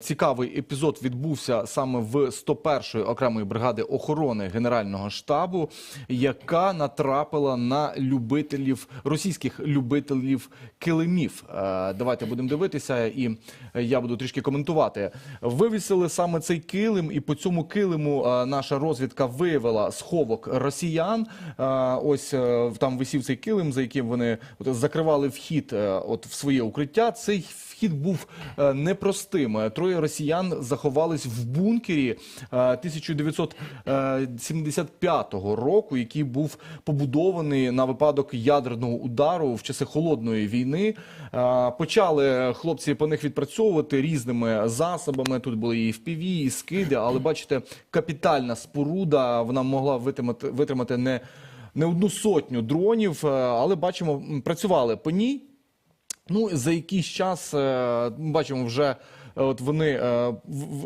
Цікавий епізод відбувся саме в 101-ї окремої бригади охорони Генерального штабу, яка натрапила на любителів російських любителів килимів. Е, Давайте будемо дивитися, і я буду трішки коментувати. Вивісили саме цей килим, і по цьому килиму е, наша розвідка виявила сховок росіян. Е, Ось там висів цей килим, за яким вони закривали вхід от в своє укриття. Цей вхід був непростим. Е, Троє росіян заховались в бункері е, 1975 року, який був побудований на випадок ядерного удару в часи холодної війни. Е, Почали хлопці по них відпрацьовувати різними засобами. Тут були і FPV, і скиди, але бачите, капітальна споруда вона могла витримати, витримати не, не одну сотню дронів, е, але бачимо, працювали по ній. Ну, за якийсь час е, бачимо вже. От вони е,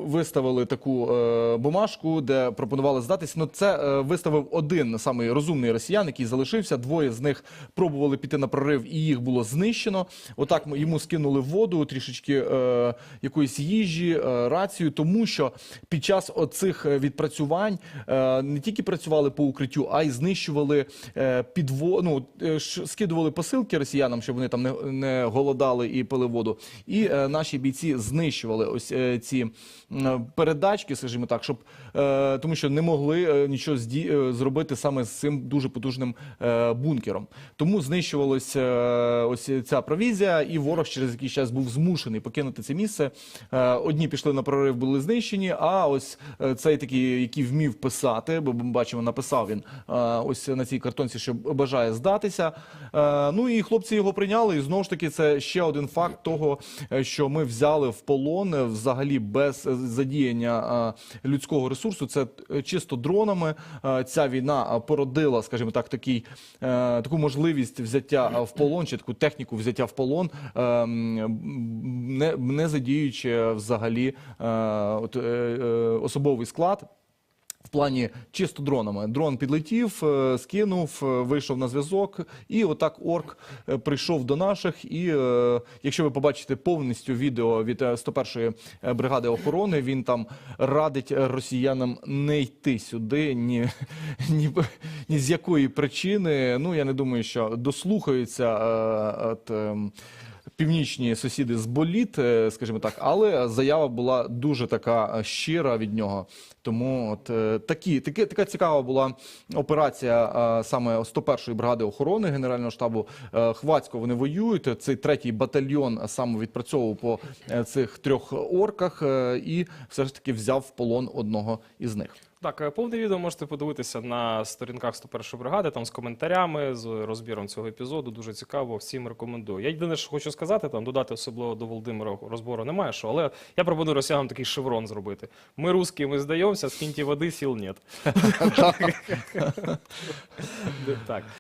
виставили таку е, бумажку, де пропонували здатися. Ну, це е, виставив один самий розумний росіян, який залишився. Двоє з них пробували піти на прорив, і їх було знищено. Отак ми- йому скинули воду, трішечки е, якоїсь їжі, е, рацію, тому що під час оцих відпрацювань е, не тільки працювали по укриттю, а й знищували е, підво... ну, е, скидували посилки росіянам, щоб вони там не, не голодали і пили воду. І е, наші бійці знищували ось е, ці передачки, скажімо так, щоб е, тому що не могли е, нічого зробити саме з цим дуже потужним бункером. Тому знищувалася е, ось ця провізія, і ворог через якийсь час був змушений покинути це місце. Одні пішли на прорив, були знищені. А ось цей такий, який вмів писати, бо ми бачимо, написав він ось на цій картонці, що бажає здатися. Ну і хлопці його прийняли. І знову ж таки, це ще один факт того, що ми взяли в полон е, взагалі без е, задіяння людського ресурсу. Це е, чисто дронами. Ця війна породила, скажімо так, такий, таку можливість взяття в полон чи таку техніку взяття в полон, е, не, не задіючи взагалі от, особовий склад. Плані чисто дронами. Дрон підлетів, е, скинув, е, вийшов на зв'язок, і отак орк е, прийшов до наших. І якщо ви побачите повністю відео від е, 101-ї бригади охорони, він там радить росіянам не йти сюди ні, ні, ні з якої причини. Ну я не думаю, що дослухаються. От, ем, північні сусіди з боліт, е, скажімо так, але заява була дуже така е, щира від нього. Тому от е, такі, така цікава була операція саме 101-ї бригади охорони Генерального штабу. Хвацько вони воюють. Цей третій батальйон саме відпрацьовував по цих трьох орках і все ж таки взяв в полон одного із них. Так, е, повне відео можете подивитися на сторінках 101 бригади, там з коментарями, з розбіром цього епізоду. Дуже цікаво, всім рекомендую. Я єдине, що хочу сказати, там додати особливо до Володимира розбору немає, що, але я пропоную росіянам такий шеврон зробити. Ми русські, ми здаємося, скиньте води, сіл нет. Так.